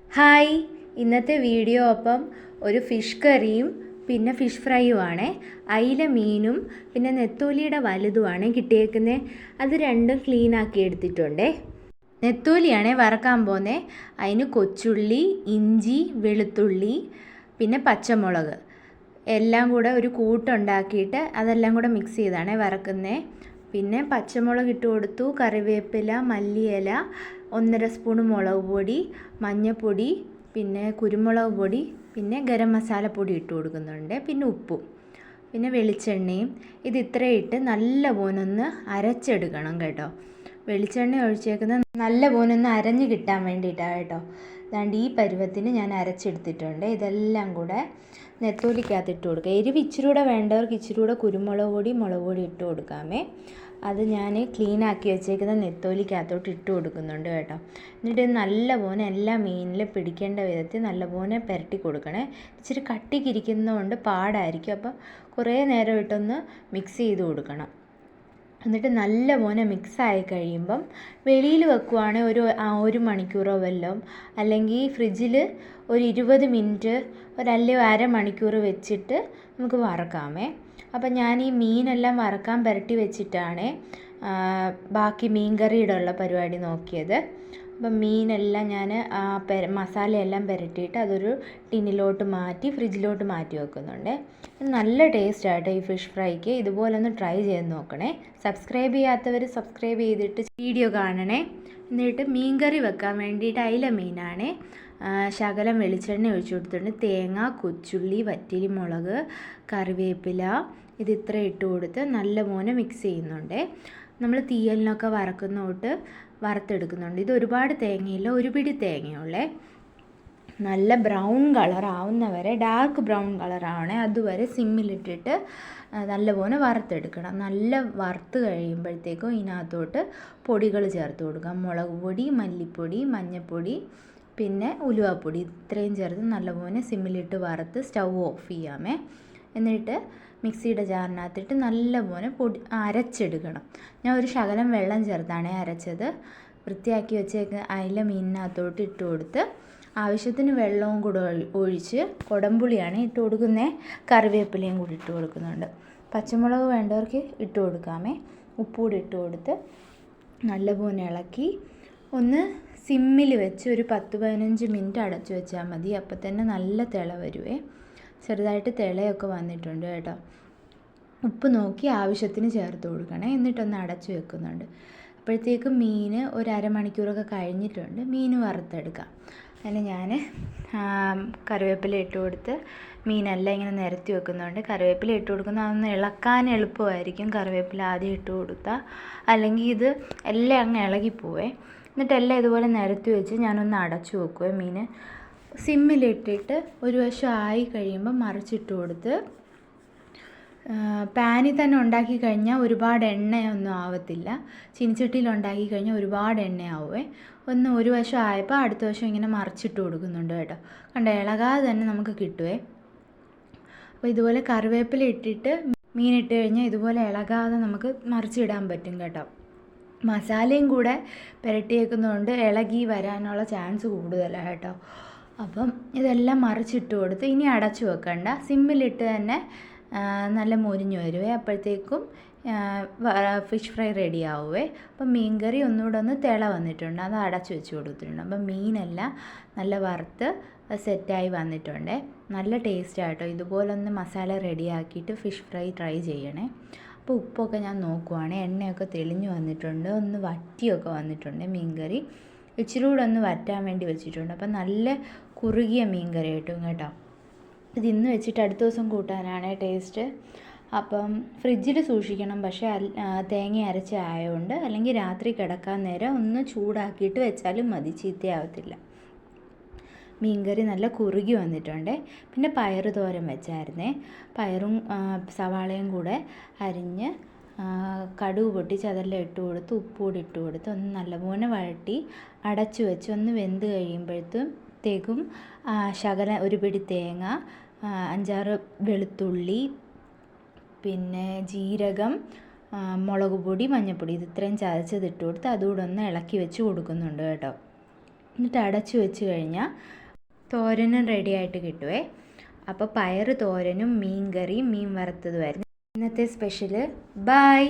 Hi. ഇന്നത്തെ video ഒപ്പം ഒരു ഫിഷ് കറിയും പിന്നെ ഫിഷ് ഫ്രൈയും ആണേ അയില മീനും പിന്നെ നെത്തോലിയുടെ വലുതുമാണ് കിട്ടിയേക്കുന്നത് അത് രണ്ടും ക്ലീൻ ആക്കി എടുത്തിട്ടുണ്ടേ. നെത്തോലിയാണേ വറക്കാൻ പോകുന്നത് അതിന് കൊച്ചുള്ളി ഇഞ്ചി വെളുത്തുള്ളി പിന്നെ പച്ചമുളക്. എല്ലാം കൂടെ ഒരു കൂട്ടുണ്ടാക്കിയിട്ട് അതെല്ലാം കൂടെ മിക്സ് ചെയ്താണ് വറക്കുന്നേ. പിന്നെ പച്ചമുളക് ഇട്ട് കൊടുത്തു കറിവേപ്പില മല്ലിയില ഒന്നര സ്പൂൺ മുളക് പൊടി മഞ്ഞൾപ്പൊടി പിന്നെ കുരുമുളക് പൊടി പിന്നെ ഗരം മസാലപ്പൊടി ഇട്ട് കൊടുക്കുന്നുണ്ട് പിന്നെ ഉപ്പും പിന്നെ വെളിച്ചെണ്ണയും. ഇത് ഇത്രയും ഇട്ട് നല്ല പോനൊന്ന് അരച്ചെടുക്കണം കേട്ടോ. വെളിച്ചെണ്ണ ഒഴിച്ചേക്കുന്നത് നല്ല പോനൊന്ന് അരഞ്ഞ് കിട്ടാൻ വേണ്ടിയിട്ടാണ് കേട്ടോ. അതാണ്ട് ഈ പരുവത്തിന് ഞാൻ അരച്ചെടുത്തിട്ടുണ്ട്. ഇതെല്ലാം കൂടെ നെത്തോലിക്കകത്ത് ഇട്ട് കൊടുക്കുക. എരിവ് ഇച്ചിരി കൂടെ വേണ്ടവർക്ക് ഇച്ചിരി കൂടെ കുരുമുളക് പൊടി മുളക് പൊടി ഇട്ട് കൊടുക്കാമേ. അത് ഞാൻ ക്ലീൻ ആക്കി വെച്ചേക്കുന്ന നെത്തോലിക്കകത്തോട്ട് ഇട്ട് കൊടുക്കുന്നുണ്ട് കേട്ടോ. എന്നിട്ട് നല്ല പോലെ എല്ലാ മീനിലും പിടിക്കേണ്ട വിധത്തിൽ നല്ല പോലെ പുരട്ടി കൊടുക്കണേ. ഇച്ചിരി കട്ടിക്കിരിക്കുന്നതുകൊണ്ട് പാടായിരിക്കും. അപ്പോൾ കുറേ നേരം ഇട്ടൊന്ന് മിക്സ് ചെയ്ത് കൊടുക്കണം. എന്നിട്ട് നല്ല പോലെ മിക്സ് ആയി കഴിയുമ്പം വെളിയിൽ വെക്കുവാണെങ്കിൽ ഒരു ഒരു മണിക്കൂറോ വല്ലതും അല്ലെങ്കിൽ ഫ്രിഡ്ജിൽ ഒരു ഇരുപത് മിനിറ്റ് ഒരു അല്ലെങ്കിൽ അരമണിക്കൂർ വെച്ചിട്ട് നമുക്ക് വറക്കാമേ. അപ്പം ഞാൻ ഈ മീനെല്ലാം വറക്കാൻ പുരട്ടി വെച്ചിട്ടാണ് ബാക്കി മീൻ കറിയുടെ ഉള്ള പരിപാടി നോക്കിയത്. അപ്പം മീനെല്ലാം ഞാൻ പെര മസാലയെല്ലാം പുരട്ടിയിട്ട് അതൊരു ടിന്നിലോട്ട് മാറ്റി ഫ്രിഡ്ജിലോട്ട് മാറ്റി വെക്കുന്നുണ്ട്. നല്ല ടേസ്റ്റ് ആട്ടോ ഈ ഫിഷ് ഫ്രൈക്ക്. ഇതുപോലെ ഒന്ന് ട്രൈ ചെയ്ത് നോക്കണേ. സബ്സ്ക്രൈബ് ചെയ്യാത്തവർ സബ്സ്ക്രൈബ് ചെയ്തിട്ട് വീഡിയോ കാണണേ. എന്നിട്ട് മീൻ കറി വെക്കാൻ വേണ്ടിയിട്ട് അയില മീനാണ്. ശകലം വെളിച്ചെണ്ണ ഒഴിച്ചു കൊടുത്തിട്ടുണ്ട്. തേങ്ങ കൊച്ചുള്ളി വറ്റലി മുളക് കറിവേപ്പില ഇത് ഇത്ര ഇട്ട് കൊടുത്ത് നല്ല മോനെ മിക്സ് ചെയ്യുന്നുണ്ട്. നമ്മൾ തീയലിനൊക്കെ വറക്കുന്ന തൊട്ട് വറുത്തെടുക്കുന്നുണ്ട്. ഇത് ഒരുപാട് തേങ്ങയില്ല ഒരു പിടി തേങ്ങയുള്ളേ. നല്ല ബ്രൗൺ കളർ ആവുന്നവരെ ഡാർക്ക് ബ്രൗൺ കളറാവണേ അതുവരെ സിമ്മിലിട്ടിട്ട് നല്ലപോലെ വറുത്തെടുക്കണം. നല്ല വറുത്ത് കഴിയുമ്പോഴത്തേക്കും ഇതിനകത്തോട്ട് പൊടികൾ ചേർത്ത് കൊടുക്കാം മുളക് പൊടി മല്ലിപ്പൊടി മഞ്ഞൾപ്പൊടി പിന്നെ ഉലുവാപ്പൊടി. ഇത്രയും ചേർത്ത് നല്ലപോലെ സിമ്മിലിട്ട് വറുത്ത് സ്റ്റൗ ഓഫ് ചെയ്യാമേ. എന്നിട്ട് മിക്സിയുടെ ജാറിനകത്തിട്ട് നല്ലപോലെ പൊടി അരച്ചെടുക്കണം. ഞാൻ ഒരു ശകലം വെള്ളം ചേർത്താണ് അരച്ചത്. വൃത്തിയാക്കി വെച്ചേക്ക് അതിലെ മീനിനകത്തോട്ട് ഇട്ട് കൊടുത്ത് ആവശ്യത്തിന് വെള്ളവും കൂടെ ഒഴിച്ച് കുടംപുളിയാണ് ഇട്ട് കൊടുക്കുന്നത് കറിവേപ്പിലയും കൂടി ഇട്ട് കൊടുക്കുന്നുണ്ട്. പച്ചമുളക് വേണ്ടവർക്ക് ഇട്ട് കൊടുക്കാമേ. ഉപ്പ് കൂടി ഇട്ട് കൊടുത്ത് നല്ലപോലെ ഇളക്കി ഒന്ന് സിമ്മിൽ വെച്ച് ഒരു പത്ത് പതിനഞ്ച് മിനിറ്റ് അടച്ചു വെച്ചാൽ മതി. അപ്പോൾ തന്നെ നല്ല തിള വരുവേ. ചെറുതായിട്ട് തിളയൊക്കെ വന്നിട്ടുണ്ട് കേട്ടോ. ഉപ്പ് നോക്കി ആവശ്യത്തിന് ചേർത്ത് കൊടുക്കണേ. എന്നിട്ടൊന്ന് അടച്ചു വെക്കുന്നുണ്ട്. അപ്പോഴത്തേക്കും മീൻ ഒരു അരമണിക്കൂറൊക്കെ കഴിഞ്ഞിട്ടുണ്ട്. മീൻ വറുത്തെടുക്കാം. അങ്ങനെ ഞാൻ കറിവേപ്പില ഇട്ട് കൊടുത്ത് മീനെല്ലാം ഇങ്ങനെ നിരത്തി വെക്കുന്നുണ്ട്. കറിവേപ്പില ഇട്ട് കൊടുക്കുന്ന അതൊന്ന് ഇളക്കാൻ എളുപ്പമായിരിക്കും. കറിവേപ്പില ആദ്യം ഇട്ട് കൊടുത്താൽ അല്ലെങ്കിൽ ഇത് എല്ലാം അങ്ങ് ഇളകിപ്പോവേ. എന്നിട്ടെല്ലാം ഇതുപോലെ നിരത്തി വെച്ച് ഞാനൊന്ന് അടച്ചു വെക്കുവേ മീൻ സിമ്മിലിട്ടിട്ട് ഒരു വശം ആയി കഴിയുമ്പോൾ മറിച്ചിട്ട് കൊടുത്ത് പാനിൽ തന്നെ ഉണ്ടാക്കി കഴിഞ്ഞാൽ ഒരുപാട് എണ്ണയൊന്നും ആവത്തില്ല. ചീനിച്ചട്ടിയിൽ ഉണ്ടാക്കി കഴിഞ്ഞാൽ ഒരുപാട് എണ്ണയാവുമേ ഒന്ന് ഒരു വശം ആയപ്പോൾ അടുത്ത വശം ഇങ്ങനെ മറിച്ചിട്ട് കൊടുക്കുന്നുണ്ട് കേട്ടോ. കണ്ട ഇളകാതെ തന്നെ നമുക്ക് കിട്ടുവേ. അപ്പോൾ ഇതുപോലെ കറിവേപ്പില ഇട്ടിട്ട് മീനിട്ട് കഴിഞ്ഞാൽ ഇതുപോലെ ഇളകാതെ നമുക്ക് മറിച്ചിടാൻ പറ്റും കേട്ടോ. മസാലയും കൂടെ പുരട്ടിയേക്കുന്നതുകൊണ്ട് ഇളകി വരാനുള്ള ചാൻസ് കൂടുതലാണ് കേട്ടോ. അപ്പം ഇതെല്ലാം മറിച്ചിട്ട് കൊടുത്ത് ഇനി അടച്ചു വെക്കണ്ട. സിമ്മിലിട്ട് തന്നെ നല്ല മുരിഞ്ഞു വരുവേ. അപ്പോഴത്തേക്കും ഫിഷ് ഫ്രൈ റെഡി ആവുവേ. അപ്പം മീൻ കറി ഒന്നുകൂടെ ഒന്ന് തിള വന്നിട്ടുണ്ട്. അത് അടച്ചു വെച്ച് കൊടുത്തിട്ടുണ്ട്. അപ്പം മീനെല്ലാം നല്ല വറുത്ത് സെറ്റായി വന്നിട്ടുണ്ട്. നല്ല ടേസ്റ്റ് ആട്ടോ. ഇതുപോലൊന്ന് മസാല റെഡിയാക്കിയിട്ട് ഫിഷ് ഫ്രൈ ട്രൈ ചെയ്യണേ. അപ്പോൾ ഉപ്പൊക്കെ ഞാൻ നോക്കുവാണ്. എണ്ണയൊക്കെ തെളിഞ്ഞു വന്നിട്ടുണ്ട്. ഒന്ന് വറ്റിയൊക്കെ വന്നിട്ടുണ്ട് മീൻ കറി ഇച്ചിരി കൂടെ ഒന്ന് വറ്റാൻ വേണ്ടി വെച്ചിട്ടുണ്ട്. അപ്പം നല്ല കുറുകിയ മീൻ കറി കിട്ടും കേട്ടോ. ഇത് ഇന്ന് വെച്ചിട്ട് അടുത്ത ദിവസം കൂട്ടാനാണ് ടേസ്റ്റ്. അപ്പം ഫ്രിഡ്ജിൽ സൂക്ഷിക്കണം. പക്ഷേ തേങ്ങ അരച്ച ആയതുകൊണ്ട് അല്ലെങ്കിൽ രാത്രി കിടക്കാൻ നേരം ഒന്ന് ചൂടാക്കിയിട്ട് വെച്ചാലും മതി. ചീത്തയാവത്തില്ല. മീൻകറി നല്ല കുറുകി വന്നിട്ടുണ്ട്. പിന്നെ പയറ് തോരൻ വെച്ചായിരുന്നേ. പയറും സവാളയും കൂടെ അരിഞ്ഞ് കടുക് പൊട്ടിച്ച് അതെല്ലാം ഇട്ട് കൊടുത്ത് ഉപ്പ് കൂടി ഇട്ട് കൊടുത്ത് ഒന്ന് നല്ലപോലെ വഴട്ടി അടച്ചു വെച്ച് ഒന്ന് വെന്ത് കഴിയുമ്പോഴത്തേക്കും ശകല ഒരു പിടി തേങ്ങ അഞ്ചാറ് വെളുത്തുള്ളി പിന്നെ ജീരകം മുളക് പൊടി മഞ്ഞൾപ്പൊടി ഇത് ഇത്രയും ചതച്ചത് ഇട്ട് കൊടുത്ത് അതുകൂടെ ഒന്ന് ഇളക്കി വെച്ച് കൊടുക്കുന്നുണ്ട് കേട്ടോ. എന്നിട്ട് അടച്ചു വെച്ച് കഴിഞ്ഞാൽ തോരനും റെഡിയായിട്ട് കിട്ടുവേ. അപ്പോൾ പയറ് തോരനും മീൻ കറിയും മീൻ വറുത്തതുമായിരുന്നു. ഇന്നത്തെ സ്പെഷ്യൽ ബായ്